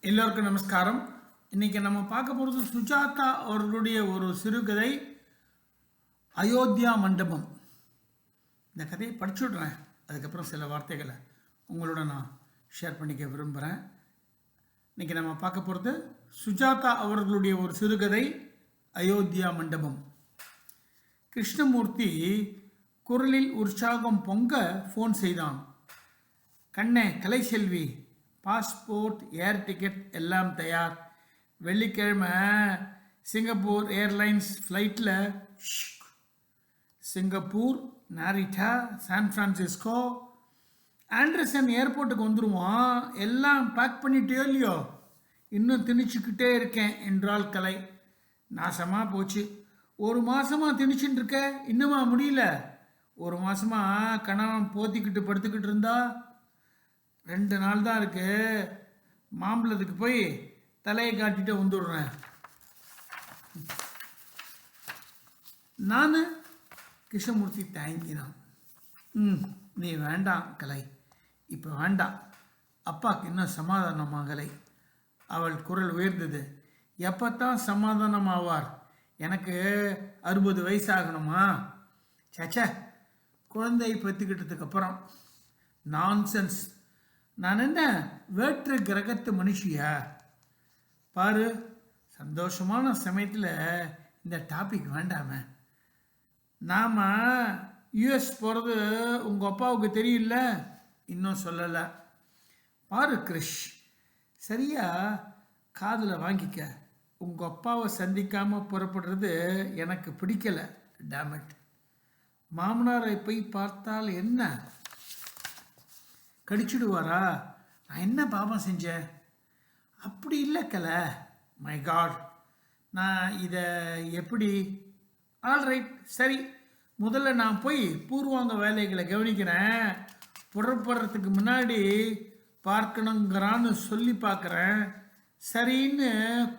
எல்லோருக்கும் நமஸ்காரம். இன்றைக்கி நம்ம பார்க்க போகிறது சுஜாதா அவர்களுடைய ஒரு சிறுகதை அயோத்தியா மண்டபம். இந்த கதையை படிச்சுடுறேன் அதுக்கப்புறம் சில வார்த்தைகளை உங்களோட நான் ஷேர் பண்ணிக்க விரும்புகிறேன் இன்றைக்கி நம்ம பார்க்க போகிறது சுஜாதா அவர்களுடைய ஒரு சிறுகதை அயோத்தியா மண்டபம். கிருஷ்ணமூர்த்தி குரலில் உற்சாகம் பொங்க ஃபோன் செய்தான். கண்ணே கலைசெல்வி பாஸ்போர்ட் ஏர் டிக்கெட் எல்லாம் தயார். வெள்ளிக்கிழமை சிங்கப்பூர் ஏர்லைன்ஸ் ஃப்ளைட்டில் Singapore Narita San Francisco Anderson ஏர்போர்ட்டுக்கு வந்துடுவான் எல்லாம் பேக் பண்ணிட்டே இல்லையோ? இன்னும் திணிச்சுக்கிட்டே இருக்கேன் என்றால் கலை. நாசமாக போச்சு. ஒரு மாதமாக திணிச்சுட்டு இருக்க? இன்னுமா முடியல? ஒரு மாதமாக கணவன் போத்திக்கிட்டு படுத்துக்கிட்டு இருந்தா? ரெண்டு நாள் தான் இருக்கு. மாம்பழத்துக்கு போய் தலையை காட்டிட்டு வந்துடுறேன். நான் கிருஷ்ணமூர்த்தி தயங்கினான் ம் நீ வேண்டாம் கலை. இப்போ வேண்டாம். அப்பாவுக்கு இன்னும் சமாதானமாகலை அவள் குரல் உயர்ந்தது. எப்பத்தான் சமாதானம் ஆவார் எனக்கு அறுபது வயசு ஆகணுமா சச்ச குழந்தை பெற்றுக்கிட்டதுக்கு அப்புறம். நான்சென்ஸ் நான் என்ன? வேற்று கிரகத்து மனுஷியா பாரு சந்தோஷமான சமயத்தில் இந்த டாபிக் வேண்டாம. நாம் யூஎஸ் போகிறது உங்கள் அப்பாவுக்கு தெரியல இன்னும் சொல்லலை. பாரு கிரிஷ் சரியா காதில் வாங்கிக்க. உங்கள் அப்பாவை சந்திக்காமல் புறப்படுறது எனக்கு பிடிக்கல டேமட் மாமனாரை போய் பார்த்தால் என்ன? கடிச்சிடுவாரா? நான் என்ன பாவம் செஞ்சேன்? அப்படி இல்லை கலை. மை காட் நான் இதை எப்படி? ஆல்ரைட் சரி. முதல்ல நான் போய் பூர்வாங்க வேலைகளை கவனிக்கிறேன். புறப்படுறதுக்கு முன்னாடி பார்க்கணுங்கிறான்னு சொல்லி பார்க்குறேன். சரின்னு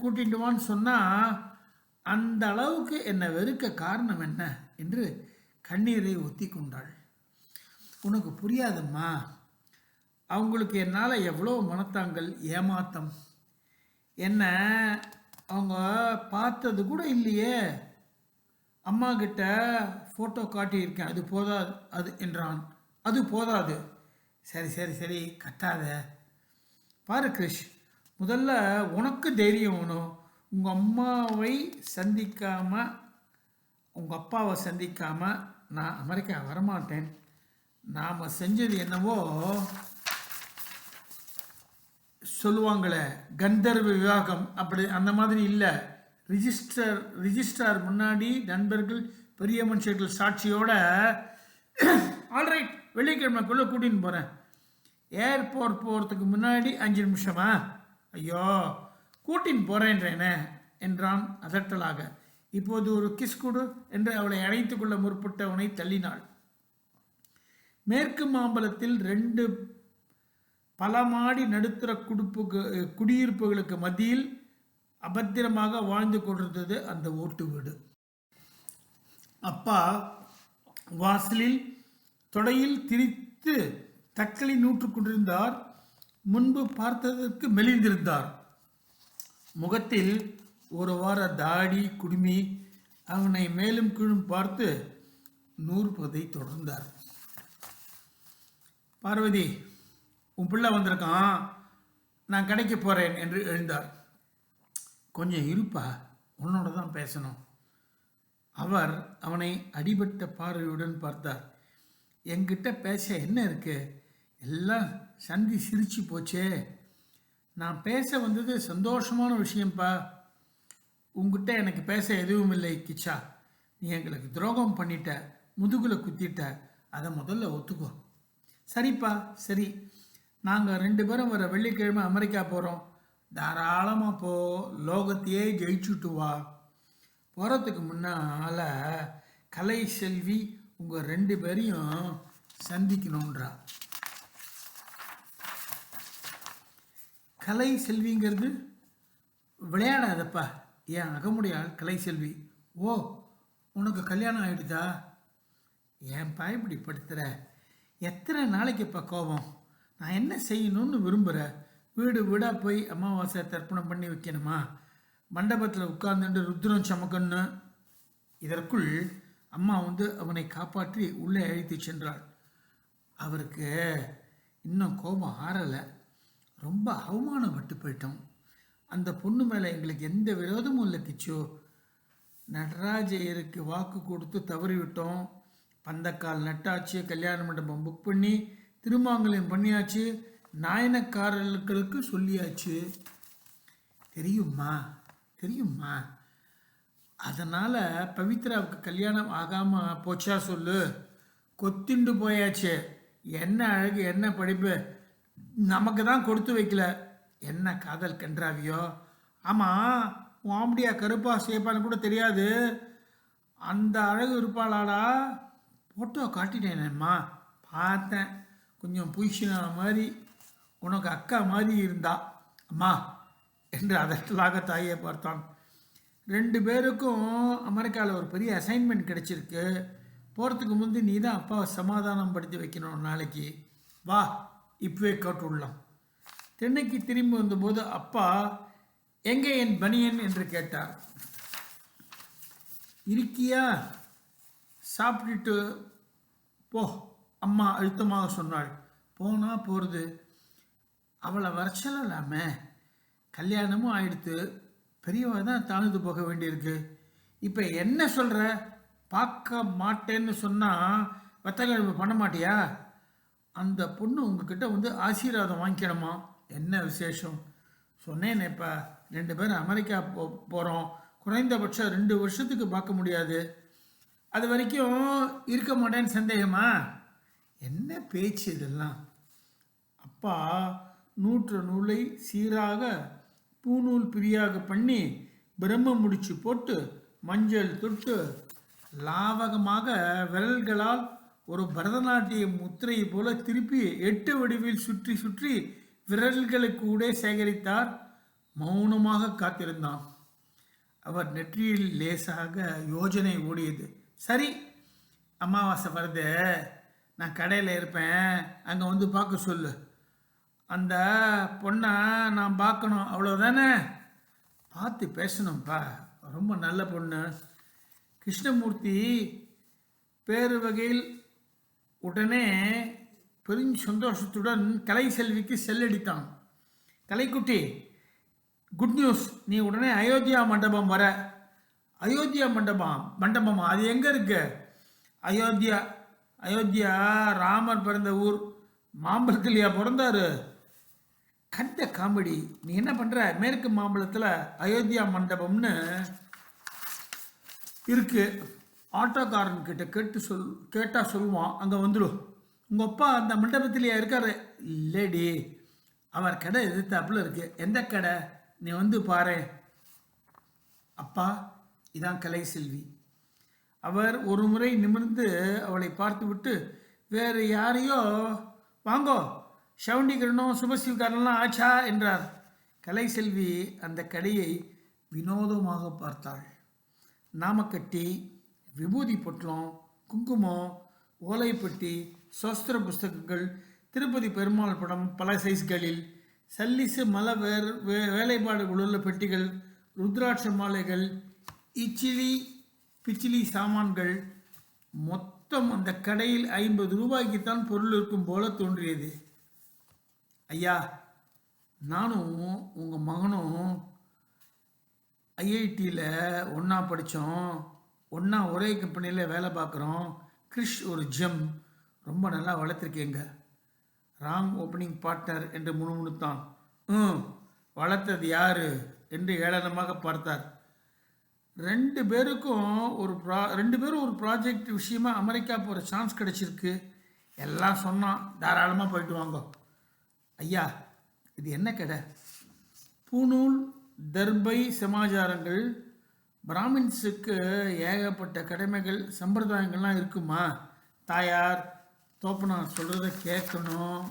கூட்டிட்டு வான்னு சொன்னால் அந்த அளவுக்கு என்னை வெறுக்க காரணம் என்ன? என்று கண்ணீரை ஒத்தி கொண்டாள். உனக்கு புரியாதம்மா. அவங்களுக்கு என்னால் எவ்வளோ மனத்தாங்கள் ஏமாத்தம்? என்ன அவங்க பார்த்தது கூட இல்லையே. அம்மா கிட்ட ஃபோட்டோ காட்டியிருக்கேன். அது போதாது அது என்றான். அது போதாது. சரி சரி சரி கட்டாத பாரு கிருஷ் முதல்ல உனக்கு தைரியம் வேணும். உங்கள் அம்மாவை சந்திக்காமல் உங்கள் அப்பாவை சந்திக்காமல் நான் அமெரிக்கா வரமாட்டேன். நாம் செஞ்சது என்னவோ சொல்லுவாங்களே கந்தர்வ விவாகம். அப்படி அந்த மாதிரி இல்லை. ரிஜிஸ்டர் ரிஜிஸ்ட்ரார் முன்னாடி நண்பர்கள் பெரிய மனுஷர்கள் சாட்சியோட ஆல்ரைட் வெள்ளிக்கிழமைக்குள்ளே கூட்டின்னு போகிறேன் ஏர்போர்ட் போகிறதுக்கு முன்னாடி அஞ்சு நிமிஷமா? ஐயோ கூட்டின்னு போகிறேன்றேனே என்றான் அதட்டலாக. இப்போது ஒரு கிஸ் கொடு என்று அவளை அணைத்துக் கொள்ள முற்பட்டவனை தள்ளினாள். மேற்கு மாம்பலத்தில் ரெண்டு பல மாடி நடுத்தர குடுப்புக்கு குடியிருப்புகளுக்கு மத்தியில் அபத்திரமாக வாழ்ந்து கொண்டிருந்தது அந்த ஓட்டு வீடு. அப்பா வாசலில் தொடையில் திரித்து தக்களை நூற்று கொண்டிருந்தார். முன்பு பார்த்ததற்கு மெலிந்திருந்தார். முகத்தில் ஒரு வார தாடி குடுமி அவனை மேலும் கீழும் பார்த்து நூறுபதை தொடர்ந்தார் பார்வதி உன் பிள்ளை வந்திருக்கான் நான் கடைக்கு போகிறேன் என்று எழுந்தார். கொஞ்சம் இருப்பா உன்னோட தான் பேசணும். அவர் அவனை அடிபட்ட பார்வையுடன் பார்த்தார். என்கிட்ட பேச என்ன இருக்கு? எல்லாம் சந்தி சிரிச்சு போச்சே. நான் பேச வந்தது சந்தோஷமான விஷயம்ப்பா உங்ககிட்ட எனக்கு பேச எதுவும் இல்லை கிச்சா. நீ எங்களுக்கு துரோகம் பண்ணிட்ட முதுகில் குத்திட்ட. அதை முதல்ல ஒத்துக்கோ. சரிப்பா சரி. நாங்கள் ரெண்டு பேரும் வர வெள்ளிக்கிழமை அமெரிக்கா போகிறோம் தாராளமாக போ. லோகத்தையே ஜெயிச்சுட்டு வா. போகிறதுக்கு முன்னால் கலை செல்வி உங்கள் ரெண்டு பேரையும் சந்திக்கணுன்றா கலை செல்விங்கிறது விளையாடாதப்பா. ஏன் அகமுடையாள் கலை செல்வி? ஓ உனக்கு கல்யாணம் ஆகிடுதா ஏன்பா இப்படி படுத்துகிற எத்தனை நாளைக்கு இப்போ கோபம்? நான் என்ன செய்யணும்னு விரும்புகிற வீடு வீடாக போய் அமாவாசை தர்ப்பணம் பண்ணி வைக்கணுமா? மண்டபத்தில் உட்கார்ந்துட்டு ருத்ரம் சமக்கன்னு. இதற்குள் அம்மா வந்து அவனை காப்பாற்றி உள்ளே அழைத்து சென்றாள். அவருக்கு இன்னும் கோபம் ஆறலை. ரொம்ப அவமானப்பட்டு போயிட்டோம். அந்த பொண்ணு மேலே எங்களுக்கு எந்த விரோதமும் இல்லை கிச்சோ. நடராஜையருக்கு வாக்கு கொடுத்து தவறிவிட்டோம். பந்தக்கால் நட்டாச்சு கல்யாண மண்டபம் புக் பண்ணி திருமாங்கல்யம் பண்ணியாச்சு நாயனக்காரர்களுக்கு சொல்லியாச்சு. தெரியுமா? தெரியுமா? அதனால் பவித்ராவுக்கு கல்யாணம் ஆகாமல் போச்சா சொல்லு. கொத்திண்டு போயாச்சு. என்ன அழகு என்ன படிப்பு? நமக்கு தான் கொடுத்து வைக்கல. என்ன காதல் கன்றாவியோ? ஆமாம் வாம்படியா கருப்பா சேப்பான்னு கூட தெரியாது. அந்த அழகு இருப்பாளாடா. ஃபோட்டோ காட்டிட்டேனேம்மா. பார்த்தேன். கொஞ்சம் புய்ஷினா மாதிரி உனக்கு அக்கா மாதிரி இருந்தா அம்மா என்று அதட்டலாக தாயை பார்த்தான். ரெண்டு பேருக்கும் அமெரிக்காவில் ஒரு பெரிய அசைன்மெண்ட் கிடச்சிருக்கு. போகிறதுக்கு முந்தி நீ தான் அப்பாவை சமாதானம் படுத்தி வைக்கணும் நாளைக்கு. வா இப்பவே கேட்டுள்ளோம் தென்னைக்கு திரும்பி வந்தபோது அப்பா எங்கே என் பனியன்? என்று கேட்டார். இருக்கியா? சாப்பிட்டுட்டு போ. அம்மா அழுத்தமாக சொன்னாள். போனா போகிறது அவளை வர சொல்லலாமே. கல்யாணமும் ஆயிடுத்து. பெரியவர் தான் தாழ்ந்து போக வேண்டியிருக்கு. இப்போ என்ன சொல்கிற பார்க்க மாட்டேன்னு சொன்னால் வெத்தக்கிழமை பண்ண மாட்டியா? அந்த பொண்ணு உங்ககிட்ட வந்து ஆசீர்வாதம் வாங்கிக்கணுமா? என்ன விசேஷம்? சொன்னேன் இப்போ. ரெண்டு பேரும் அமெரிக்கா போ போகிறோம் குறைந்தபட்சம் ரெண்டு வருஷத்துக்கு பார்க்க முடியாது. அது வரைக்கும் இருக்க மாட்டேன்னு சந்தேகமா? என்ன பேச்சு இதெல்லாம்? அப்பா நூற்று நூலை சீராக பூநூல் பிரியாக பண்ணி பிரம்ம முடிச்சு போட்டு மஞ்சள் தொட்டு லாவகமாக விரல்களால் ஒரு பரதநாட்டிய முத்திரையை போல திருப்பி எட்டு வடிவில் சுற்றி சுற்றி விரல்களுக்கு கூட சேகரித்தார். மௌனமாக காத்திருந்தான். அவர் நெற்றியில் லேசாக யோஜனை ஓடியது. சரி அமாவாசை வருது. நான் கடையில் இருப்பேன். அங்கே வந்து பார்க்க சொல்லு. அந்த பொண்ணை நான் பார்க்கணும். அவ்வளோதானே பார்த்து பேசணும்ப்பா ரொம்ப நல்ல பொண்ணு. கிருஷ்ணமூர்த்தி பேரு வகையில் உடனே பெரும் சந்தோஷத்துடன் கலை செல்விக்கு செல்லடித்தான். கலைக்குட்டி குட் நியூஸ் நீ உடனே அயோத்தியா மண்டபம் வர. அயோத்தியா மண்டபம் மண்டபமா? அது எங்கே இருக்கு? அயோத்தியா அயோத்தியா ராமர் பிறந்த ஊர். மாம்பழத்துலையா பிறந்தாரு. கண்ட காமெடி. நீ என்ன பண்ணுற மேற்கு மாம்பழத்தில் அயோத்தியா மண்டபம்னு இருக்கு. ஆட்டோக்காரன் கிட்ட கேட்டு சொல் கேட்டால் சொல்லுவான். அங்கே வந்துடும் உங்கள் அப்பா அந்த மண்டபத்திலேயே இருக்காரு. இல்லடி. அவர் கடை எதிர்த்தாப்புல இருக்கு. எந்த கடை? நீ வந்து பாரு அப்பா இதான் கலை செல்வி அவர் ஒரு முறை நிமிர்ந்து அவளை பார்த்துவிட்டு வேறு யாரையோ? வாங்கோ. சவுண்டிகரனும் சுபசிவகாரன்லாம் ஆச்சா? என்றார். கலைசெல்வி அந்த கடையை வினோதமாக பார்த்தாள். நாமக்கட்டி விபூதி பொட்டலம் குங்குமம் ஓலைப்பட்டி சோஸ்திர புஸ்தகங்கள் திருப்பதி பெருமாள் படம் பல சைஸ்களில் சல்லிசு மல வேர் வே வேலைப்பாடுகள் உள்ள பெட்டிகள் ருத்ராட்ச மாலைகள் இச்சிலி பிச்சிலி சாமான்கள் மொத்தம் அந்த கடையில் ஐம்பது ரூபாய்க்குத்தான் பொருள் இருக்கும் போல தோன்றியது. ஐயா நானும் உங்கள் மகனும் ஐஐடியில் ஒன்றா படித்தோம் ஒன்றா ஒரே கம்பெனியில் வேலை பார்க்குறோம். கிறிஷ் ஒரு ஜெம் ரொம்ப நல்லா வளர்த்துருக்கேங்க. ராங் ஓப்பனிங் பார்ட்னர் என்று முணுமுணுத்தான். ம் வளர்த்தது யாரு? என்று ஏளனமாக பார்த்தார். ரெண்டு பேருக்கும் ஒரு ப்ரா ரெண்டு பேரும் ஒரு ப்ராஜெக்ட் விஷயமா அமெரிக்கா போகிற சான்ஸ் கிடச்சிருக்கு. எல்லாம் சொன்னான். தாராளமாக போயிட்டு வாங்க. ஐயா இது என்ன கடை பூநூல் தர்பை சமாச்சாரங்கள் பிராமின்ஸுக்கு ஏகப்பட்ட கடமைகள் சம்பிரதாயங்கள்லாம் இருக்குமா? தாயார் தோப்பனா சொல்கிறத கேட்கணும்.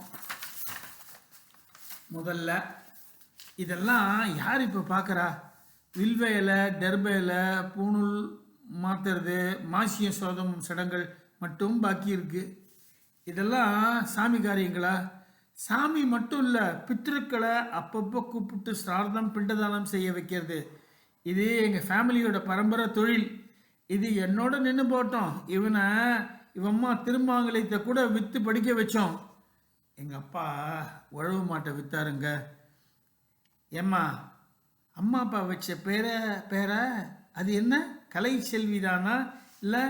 முதல்ல இதெல்லாம் யார் இப்போ பார்க்குறா வில்வேல இலை பூணூல் மாத்துறது மாசிய சோதம் சடங்கள் மட்டும் பாக்கி இருக்கு. இதெல்லாம் சாமி காரியங்களா? சாமி மட்டும் இல்லை பித்திருக்களை அப்பப்போ கூப்பிட்டு சிரார்த்தம் பிண்டதானம் செய்ய வைக்கிறது. இது எங்கள் ஃபேமிலியோட பரம்பரை தொழில். இது என்னோட நின்று போட்டோம். இவனை இவம்மா திருமாங்கலத்தை கூட விற்று படிக்க வச்சோம். எங்கள் அப்பா உழவு மாட்டை வித்தாருங்க. ஏம்மா அம்மா அப்பா வச்ச பேரை பேரை அது என்ன? கலை செல்விதானா? இல்லை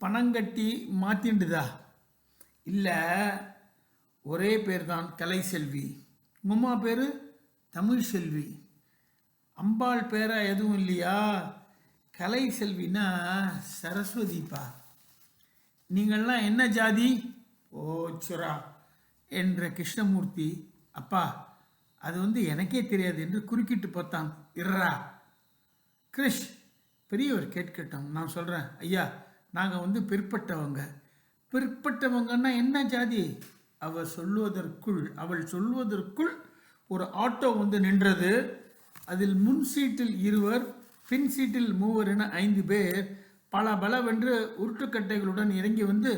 பணங்கட்டி மாற்றிண்டுதா இல்லை ஒரே பேர் தான் கலை செல்வி. உம்மா அம்மா பேர்? தமிழ் செல்வி. அம்பாள் பேரா எதுவும் இல்லையா? கலை செல்வினா சரஸ்வதிப்பா. நீங்கள்லாம் என்ன ஜாதி? ஓச்சுரா என்ற கிருஷ்ணமூர்த்தி. அப்பா அது வந்து எனக்கே தெரியாது என்று குறுக்கிட்டு பார்த்தான். இர்ரா கிரிஷ் பெரியவர் கேட்கட்டும். நான் சொல்கிறேன் ஐயா நாங்கள் வந்து பிற்பட்டவங்க. பிற்பட்டவங்கன்னா என்ன ஜாதி? அவள் சொல்லுவதற்குள் அவள் சொல்வதற்குள் ஒரு ஆட்டோ வந்து நின்றது. அதில் முன் சீட்டில் இருவர் பின் சீட்டில் மூவர் என ஐந்து பேர் பல பலவென்று உருட்டுக்கட்டைகளுடன் இறங்கி வந்து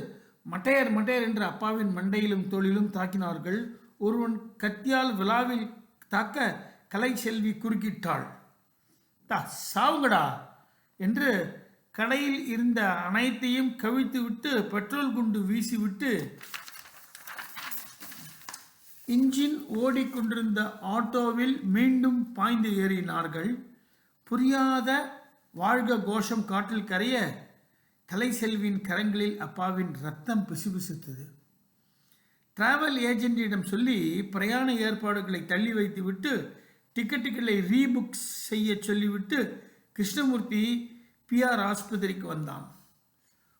மட்டையர் மட்டையர் என்று அப்பாவின் மண்டையிலும் தோளிலும் தாக்கினார்கள். ஒருவன் கத்தியால் விழாவில் தாக்க கலை செல்வி குறுக்கிட்டாள். தா சாவுங்கடா என்று கடையில் இருந்த அனைத்தையும் கவித்து விட்டு பெட்ரோல் குண்டு வீசிவிட்டு இன்ஜின் ஓடிக்கொண்டிருந்த ஆட்டோவில் மீண்டும் பாய்ந்து ஏறினார்கள். புரியாத வாழ்க கோஷம் காற்றில் கரைய கலைசெல்வியின் கரங்களில் அப்பாவின் ரத்தம் பிசுபிசுத்தது. டிராவல் ஏஜென்ட்டிடம் சொல்லி பிரயாண ஏற்பாடுகளை தள்ளி வைத்துவிட்டு டிக்கெட்டுகளை ரீபுக் செய்ய சொல்லிவிட்டு கிருஷ்ணமூர்த்தி பிஆர் ஆஸ்பத்திரிக்கு வந்தான்.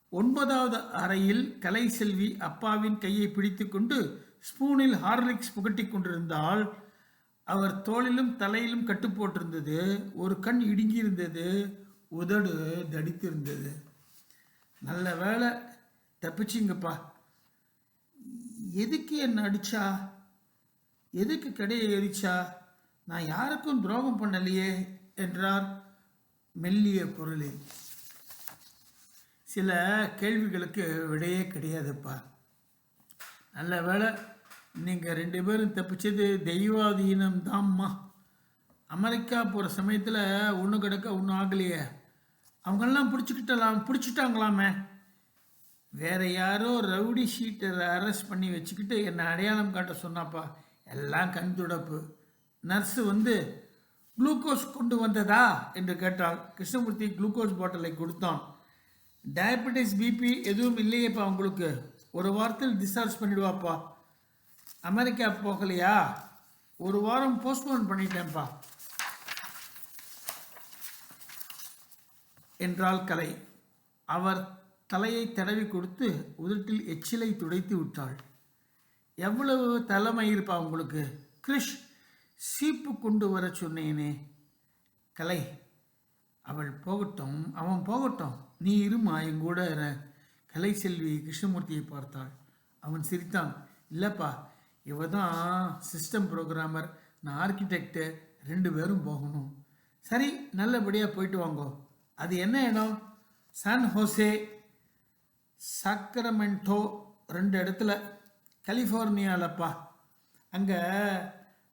ஒன்பதாவது அறையில் கலைசெல்வி அப்பாவின் கையை பிடித்துக்கொண்டு ஸ்பூனில் ஹார்லிக்ஸ் புகட்டி கொண்டிருந்தால் அவர் தோளிலும் தலையிலும் கட்டு போட்டிருந்தது. ஒரு கண் இடுங்கியிருந்தது. உதடு தடித்திருந்தது. நல்ல வேலை தப்பிச்சிங்கப்பா. எதுக்கு என்ன அடிச்சா? எதுக்கு கடையை எரிச்சா? நான் யாருக்கும் துரோகம் பண்ணலையே என்றார் மெல்லிய குரலில். சில கேள்விகளுக்கு விடையே கிடையாதுப்பா. நல்ல வேலை நீங்கள் ரெண்டு பேரும் தப்பிச்சது தெய்வாதீனம் தாம்மா அமெரிக்கா போகிற சமயத்தில் ஒன்று கிடக்க ஒன்றும் ஆகலையே. அவங்கெல்லாம் பிடிச்சிக்கிட்டலாம் பிடிச்சிட்டாங்களாமே. வேற யாரோ ரவுடி ஷீட்டரை அரெஸ்ட் பண்ணி வச்சுக்கிட்டு என்னை அடையாளம் காட்ட சொன்னாப்பா. எல்லாம் கண் துடப்பு. நர்ஸு வந்து குளுக்கோஸ் கொண்டு வந்ததா? என்று கேட்டாள். கிருஷ்ணமூர்த்தி குளுக்கோஸ் பாட்டிலை கொடுத்தான். டயபெட்டிஸ் பிபி எதுவும் இல்லையேப்பா உங்களுக்கு. ஒரு வாரத்தில் டிஸ்சார்ஜ் பண்ணிடுவாப்பா. அமெரிக்கா போகலையா? ஒரு வாரம் போஸ்ட்போன் பண்ணிட்டேன்ப்பா. என்றாள் கலை. அவர் தலையை தடவி கொடுத்து உதட்டில் எச்சிலை துடைத்து விட்டாள். எவ்வளவு தலைமை இருப்பா உங்களுக்கு? கிருஷ் சீப்பு கொண்டு வர சொன்னேனே. கலை அவள் போகட்டும் அவன் போகட்டும். நீ இருமா என் கூட கலை செல்வி கிருஷ்ணமூர்த்தியை பார்த்தாள். அவன் சிரித்தான். இல்லைப்பா இவ தான் சிஸ்டம் ப்ரோக்ராமர் நான் ஆர்கிடெக்டு ரெண்டு பேரும் போகணும். சரி நல்லபடியாக போயிட்டு வாங்கோ. அது என்ன இடம்? San Jose. சாக்ரமெண்டோ ரெண்டு இடத்துல கலிஃபோர்னியாலப்பா. அங்கே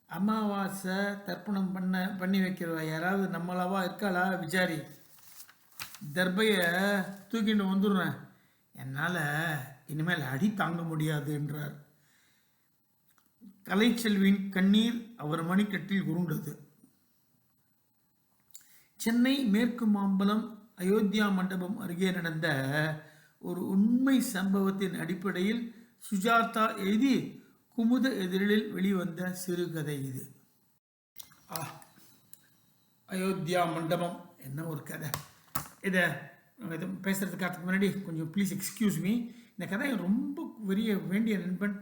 அமாவாசை தர்ப்பணம் பண்ண பண்ணி வைக்கிறவா யாராவது நம்மளவா இருக்காளா? விசாரி. தர்பையை தூக்கிட்டு வந்துடுறேன். என்னால் இனிமேல் அடி தாங்க முடியாது என்றார் கலைச்செல்வியின் கண்ணீர் அவர் மணிக்கட்டில் உருண்டது. சென்னை மேற்கு மாம்பலம் அயோத்தியா மண்டபம் அருகே நடந்த ஒரு உண்மை சம்பவத்தின் அடிப்படையில் சுஜாதா எழுதி குமுத எதிரில் வெளிவந்த சிறுகதை இது. ஆ அயோத்தியா மண்டபம் என்ன ஒரு கதை. இதை இது பேசுகிறதுக்கு முன்னாடி கொஞ்சம் ப்ளீஸ் எக்ஸ்கியூஸ் மீ இந்த கதை ரொம்ப பெரிய வேண்டிய நண்பன்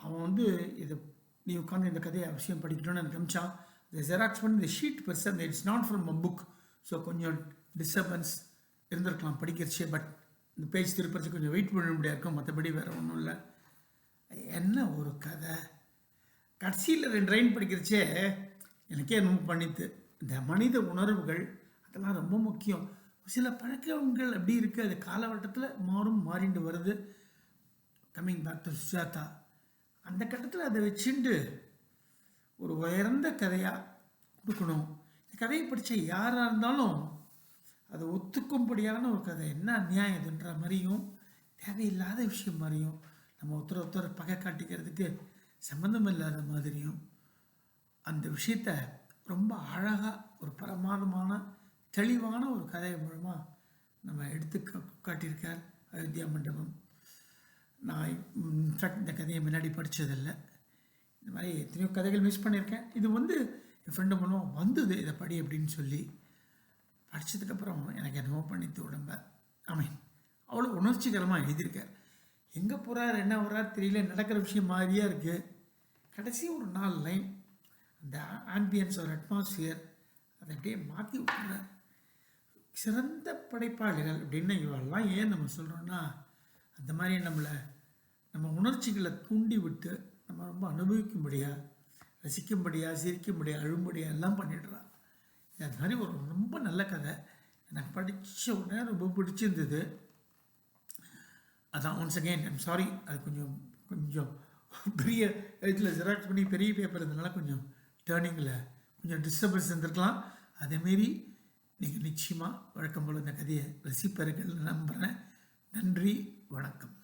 அவன் வந்து இதை நீ உட்காந்து இந்த கதையை அவசியம் படிக்கணும்னு எனக்கு அமிச்சான் இந்த ஜெராக்ஸ் பண்ணி இந்த ஷீட் பெருசாக இந்த it's not from a book so கொஞ்சம் டிஸ்டர்பன்ஸ் இருந்திருக்கலாம் படிக்கிறச்சே பட் இந்த பேச்சு திருப்பறதுக்கு கொஞ்சம் வெயிட் பண்ண முடியாது இருக்கும். மற்றபடி வேறு ஒன்றும் இல்லை. என்ன ஒரு கதை? கடைசியில் ரெண்டு ரெயின் படிக்கிறச்சே எனக்கே ரொம்ப பண்ணித்து. இந்த மனித உணர்வுகள் அதெல்லாம் ரொம்ப முக்கியம். சில பழக்கங்கள் அப்படி இருக்குது அது காலகட்டத்தில் மாறும் மாறிண்டு வருது. கம்மிங் பேக் டு சுஜாதா அந்த கட்டத்தில் அதை வச்சுண்டு ஒரு உயர்ந்த கதையாக கொடுக்கணும். இந்த கதையை படித்த யாராக இருந்தாலும் அதை ஒத்துக்கும்படியான ஒரு கதை. என்ன அநியாயம் இதுன்ற மாதிரியும் தேவையில்லாத விஷயம் மாதிரியும் நம்ம ஒருத்தர் ஒருத்தர் பகை காட்டிக்கிறதுக்கு சம்மந்தம் இல்லாத மாதிரியும் அந்த விஷயத்த ரொம்ப அழகாக ஒரு பிரமாதமான தெளிவான ஒரு கதை மூலமாக நம்ம எடுத்து கா- காட்டியிருக்கார் அயோத்தியா மண்டபம். நான் இன்ஃபேக்ட் இந்த கதையை முன்னாடி படித்ததில்லை இந்த மாதிரி எத்தனையோ கதைகள் மிஸ் பண்ணியிருக்கேன். இது வந்து என் ஃப்ரெண்டு மூலம் வந்தது இதை படி அப்படின்னு சொல்லி. படித்ததுக்கப்புறம் எனக்கு என்னவோ பண்ணித்து உடம்ப. ஐ மீன் அவ்வளோ உணர்ச்சிகரமாக எழுதியிருக்கார். எங்கே போகிறார் என்ன வர்றார் தெரியல நடக்கிற விஷயம் மாதிரியாக இருக்குது கடைசி ஒரு நாலு லைன் அந்த ஆம்பியன்ஸ் ஒரு அட்மாஸ்ஃபியர் அதை அப்படியே மாற்றி விட்டுறார். சிறந்த படைப்பாளிகள் அப்படின்னு இவெல்லாம் ஏன் நம்ம சொல்கிறோன்னா அந்த மாதிரி நம்மளை நம்ம உணர்ச்சிகளை தூண்டி விட்டு நம்ம ரொம்ப அனுபவிக்கும்படியாக ரசிக்கும்படியாக சிரிக்கும்படியாக அழும்படியாக எல்லாம் பண்ணிடுறான் அது மாதிரி ஒரு ரொம்ப நல்ல கதை. எனக்கு படித்த உடனே ரொம்ப பிடிச்சிருந்தது. அதான் ஒன்ஸ் அகெயின் ஐம் சாரி அது கொஞ்சம் கொஞ்சம் பெரிய எழுத்தில் ஜெராக்ஸ் பண்ணி பெரிய பேப்பர் இருந்தனால கொஞ்சம் டேர்னிங்கில் கொஞ்சம் டிஸ்டர்பன்ஸ் இருந்திருக்கலாம். அதேமாரி நீங்கள் நிச்சயமாக வழக்கம் போல் இந்த கதையை ரசிப்பீர்கள் நம்புகிறேன் நன்றி வணக்கம்.